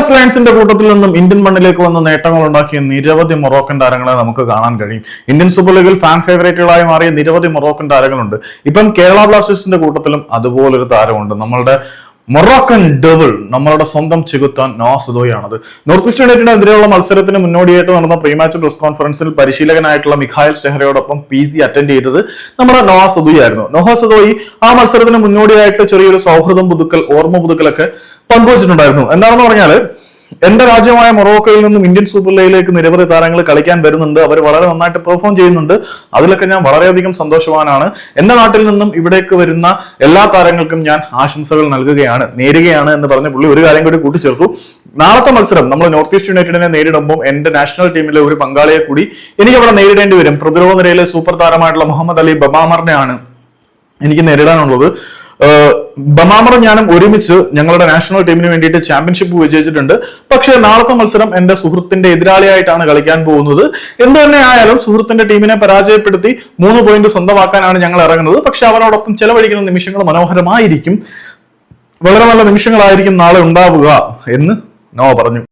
ബ്ലൂഗ്രസ് ലയൺസിന്റെ കൂട്ടത്തിൽ നിന്നും ഇന്ത്യൻ മണ്ണിലേക്ക് വന്ന നേട്ടങ്ങൾ ഉണ്ടാക്കിയ നിരവധി മൊറോക്കൻ താരങ്ങളെ നമുക്ക് കാണാൻ കഴിയും. ഇന്ത്യൻ സൂപ്പർ ലീഗിൽ ഫാൻ ഫേവറേറ്റുകളായി മാറിയ നിരവധി മൊറോക്കൻ താരങ്ങളുണ്ട്. ഇപ്പം കേരള ബ്ലാസ്റ്റേഴ്സിന്റെ കൂട്ടത്തിലും അതുപോലൊരു താരമുണ്ട്. നമ്മളുടെ മൊറോക്കൻ ഡബിൾ നമ്മളുടെ സ്വന്തം ചെകുത്താൻ നോസദോയാണത്. നോർത്ത് ഈസ്റ്റ് യുണൈറ്റഡ് എതിരെയുള്ള മത്സരത്തിന് മുന്നോടിയായിട്ട് നടന്ന പ്രീ മാച്ച് പ്രസ് കോൺഫറൻസിൽ പരിശീലകനായിട്ടുള്ള മിഖായൽ സ്റ്റെഹറയോടൊപ്പം പി സി അറ്റൻഡ് ചെയ്തത് നമ്മുടെ നോഹ ആയിരുന്നു നോഹ ആ മത്സരത്തിന് മുന്നോടിയായിട്ട് ചെറിയൊരു സൗഹൃദം പുതുക്കൽ ഓർമ്മ പുതുക്കലൊക്കെ പങ്കുവച്ചിട്ടുണ്ടായിരുന്നു. എന്താണെന്ന് പറഞ്ഞാൽ എന്റെ രാജ്യമായ മൊറോക്കോയിൽ നിന്നും ഇന്ത്യൻ സൂപ്പർ ലീഗിലേക്ക് നിരവധി താരങ്ങൾ കളിക്കാൻ വരുന്നുണ്ട്. അവർ വളരെ നന്നായിട്ട് പെർഫോം ചെയ്യുന്നുണ്ട്. അതിലൊക്കെ ഞാൻ വളരെയധികം സന്തോഷവാനാണ്. എന്റെ നാട്ടിൽ നിന്നും ഇവിടേക്ക് വരുന്ന എല്ലാ താരങ്ങൾക്കും ഞാൻ ആശംസകൾ നൽകുകയാണ് നേരുകയാണ് എന്ന് പറഞ്ഞ പുള്ളി ഒരു കാര്യം കൂടി കൂട്ടിച്ചേർത്തു. നാളത്തെ മത്സരം നമ്മൾ നോർത്ത് ഈസ്റ്റ് യുണൈറ്റഡിനെ നേരിടുമ്പോൾ എന്റെ നാഷണൽ ടീമിലെ ഒരു പങ്കാളിയെ കൂടി എനിക്ക് അവിടെ നേരിടേണ്ടി വരും. പ്രതിരോധ നിരയിലെ സൂപ്പർ താരമായിട്ടുള്ള മുഹമ്മദ് അലി ബബാമറിനെയാണ് എനിക്ക് നേരിടാനുള്ളത്. ഏഹ് ബമാമർ ഞാനും ഒരുമിച്ച് ഞങ്ങളുടെ നാഷണൽ ടീമിന് വേണ്ടിയിട്ട് ചാമ്പ്യൻഷിപ്പ് വിജയിച്ചിട്ടുണ്ട്. പക്ഷേ നാളത്തെ മത്സരം എന്റെ സുഹൃത്തിന്റെ എതിരാളിയായിട്ടാണ് കളിക്കാൻ പോകുന്നത്. എന്ത് തന്നെ ആയാലും സുഹൃത്തിന്റെ ടീമിനെ പരാജയപ്പെടുത്തി മൂന്ന് പോയിന്റ് സ്വന്തമാക്കാനാണ് ഞങ്ങൾ ഇറങ്ങുന്നത്. പക്ഷെ അവരോടൊപ്പം ചെലവഴിക്കുന്ന നിമിഷങ്ങൾ മനോഹരമായിരിക്കും. വളരെ നല്ല നിമിഷങ്ങളായിരിക്കും നാളെ ഉണ്ടാവുക എന്ന് നോ പറഞ്ഞു.